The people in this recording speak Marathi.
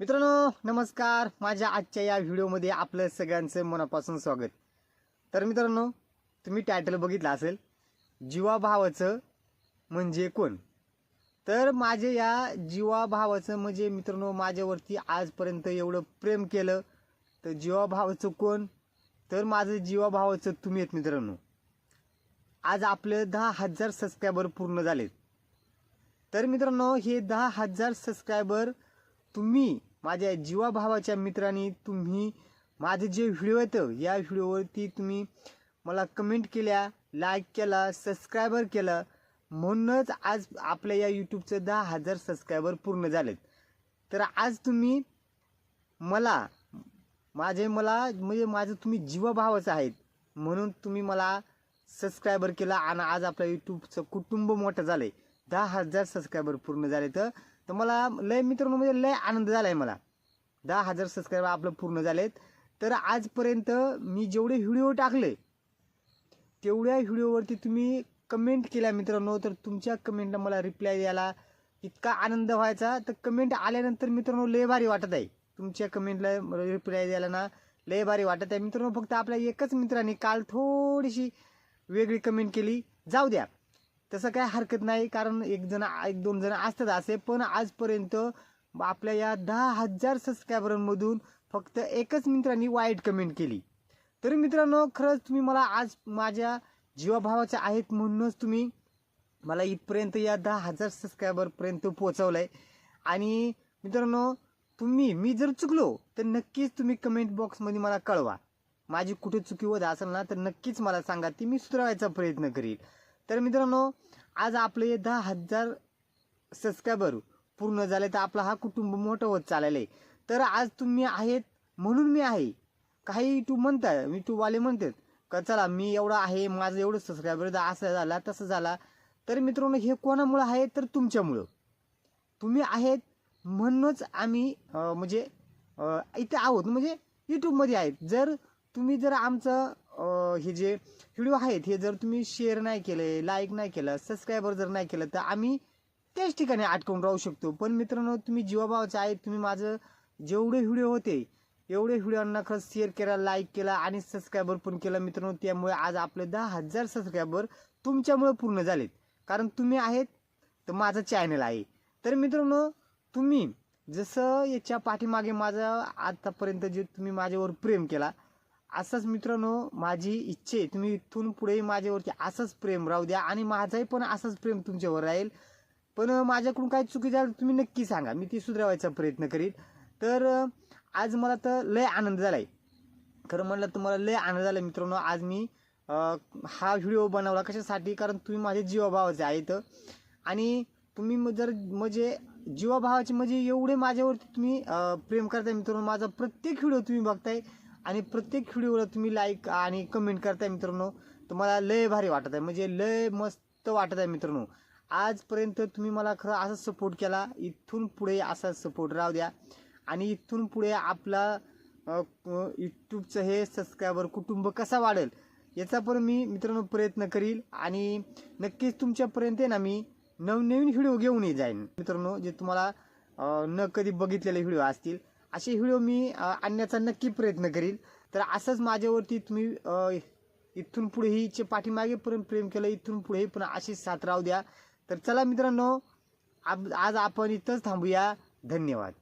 मित्रांनो नमस्कार. माझ्या आजच्या या व्हिडिओमध्ये आपलं सगळ्यांचं मनापासून स्वागत. तर मित्रांनो तुम्ही टायटल बघितलं असेल जीवाभावाचं म्हणजे कोण? तर माझे या जीवाभावाचं म्हणजे मित्रांनो माझ्यावरती आजपर्यंत एवढं प्रेम केलं तर जीवाभावाचं कोण? तर माझं जीवाभावाचं तुम्ही आहेत मित्रांनो. आज आपले दहा हजार सबस्क्रायबर पूर्ण झालेत. तर मित्रांनो हे दहा हजार सबस्क्रायबर तुम्ही माझ्या जीवाभावाच्या मित्रांनी तुम्ही माझे जे व्हिडिओ येतं या व्हिडिओवरती तुम्ही मला कमेंट केल्या लाईक केला सबस्क्रायबर केलं. म्हणूनच आज आपल्या या यूट्यूबचं दहा हजार सबस्क्रायबर पूर्ण झालेत. तर आज तुम्ही मला माझे मला म्हणजे माझं तुम्ही जीवभावच आहेत. म्हणून तुम्ही मला सबस्क्रायबर केला आणि आज आपल्या यूट्यूबचं कुटुंब मोठं झालं आहे दहा हजार सबस्क्रायबर पूर्ण झाले तर तर मला लय मित्रांनो म्हणजे लय आनंद झाला आहे मला. दहा हजार सबस्क्रायबर आपलं पूर्ण झालेत. तर आजपर्यंत मी जेवढे व्हिडिओ टाकले तेवढ्या व्हिडिओवरती तुम्ही कमेंट केल्या मित्रांनो तर तुमच्या कमेंटला मला रिप्लाय द्यायला इतका आनंद व्हायचा. तर कमेंट आल्यानंतर मित्रांनो लय भारी वाटत आहे. तुमच्या कमेंटला रिप्लाय द्यायला ना लय भारी वाटत आहे. मित्रांनो फक्त आपल्या एकच मित्राने काल थोडीशी वेगळी कमेंट केली. जाऊ द्या. तसं काय हरकत नाही कारण एक जण एक दोन जण असतात असे पण आजपर्यंत आपल्या या दहा हजार सबस्क्रायबरांमधून फक्त एकच मित्रांनी वाईट कमेंट केली. तरी मित्रांनो खरंच तुम्ही मला आज माझ्या जीवाभावाच्या आहेत म्हणूनच तुम्ही मला इथपर्यंत या दहा हजार सबस्क्रायबरपर्यंत पोचवलं आहे आणि मित्रांनो तुम्ही मी जर चुकलो तर नक्कीच तुम्ही कमेंट बॉक्समध्ये मला कळवा. माझी कुठे चुकी होत असेल ना तर नक्कीच मला सांगा ती मी सुधारायचा प्रयत्न करील. तर मित्रांनो आज आपले दहा हजार सबस्क्रायबर पूर्ण झाले तर आपला हा कुटुंब मोठं होत चाललेलं आहे. तर आज तुम्ही आहेत म्हणून मी आहे. काही यूट्यूब म्हणताय यूट्यूबवाले म्हणतात का चला मी एवढा आहे माझं एवढं सबस्क्रायबर असं झाला तसं झाला तर मित्रांनो हे कोणामुळं आहे? तर तुमच्यामुळं. तुम्ही आहेत म्हणूनच आम्ही म्हणजे इथे आहोत. म्हणजे यूट्यूबमध्ये आहेत. जर तुम्ही जर आमचं हे जे व्हिडिओ आहेत हे जर तुम्ही शेअर नाही केले लाईक नाही केलं सबस्क्रायबर जर नाही केलं तर आम्ही त्याच ठिकाणी अटकून राहू शकतो. पण मित्रांनो तुम्ही जीवाभावाचे आहेत तुम्ही माझं जेवढे व्हिडिओ होते एवढे व्हिडिओंना खरंच शेअर केला लाईक केला आणि सबस्क्रायबर पण केला मित्रांनो. त्यामुळे आज आपले दहा हजार सबस्क्रायबर तुमच्यामुळे पूर्ण झालेत. कारण तुम्ही आहेत तर माझं चॅनल आहे. तर मित्रांनो तुम्ही जसं याच्या पाठीमागे माझं आत्तापर्यंत जे तुम्ही माझ्यावर प्रेम केला असंच मित्रांनो माझी इच्छा आहे तुम्ही इथून पुढेही माझ्यावरती असंच प्रेम राहू द्या आणि माझंही पण असंच प्रेम तुमच्यावर राहील. पण माझ्याकडून काही चुकी झालं तुम्ही नक्की सांगा मी ती सुधारवायचा प्रयत्न करीन. तर आज मला तर लय आनंद झाला आहे खरं म्हणलं तर मला लय आनंद झाला मित्रांनो. आज मी हा व्हिडिओ बनवला कशासाठी? कारण तुम्ही माझे जीवाभावाचे आहेत. आणि तुम्ही मग जर म्हणजे जीवाभावाचे म्हणजे एवढे माझ्यावरती तुम्ही प्रेम करताय मित्रांनो. माझा प्रत्येक व्हिडिओ तुम्ही बघताय. आणि प्रत्येक व्हिडिओला तुम्ही लाईक आणि कमेंट करताय मित्रांनो तुम्हाला लय भारी वाटत आहे. म्हणजे लय मस्त वाटत आहे मित्रांनो. आजपर्यंत तुम्ही मला खरं असा सपोर्ट केला इथून पुढे असा सपोर्ट राहू द्या. आणि इथून पुढे आपला यूट्यूबचं हे सबस्क्रायबर कुटुंब कसा वाढेल याचा पण मी मित्रांनो प्रयत्न करील. आणि नक्कीच तुमच्यापर्यंत आहे ना मी नवनवीन व्हिडिओ घेऊन जाईन. मित्रांनो जे तुम्हाला न कधी बघितलेले व्हिडिओ असतील असे व्हिडिओ मी आणण्याचा नक्की प्रयत्न करील तर असंच माझ्यावरती तुम्ही इथून पुढेही चे पाठीमागेपर्यंत प्रेम केलं इथून पुढेही पण अशीच साथ राहू द्या. तर चला मित्रांनो आज आपण इथंच थांबूया. धन्यवाद.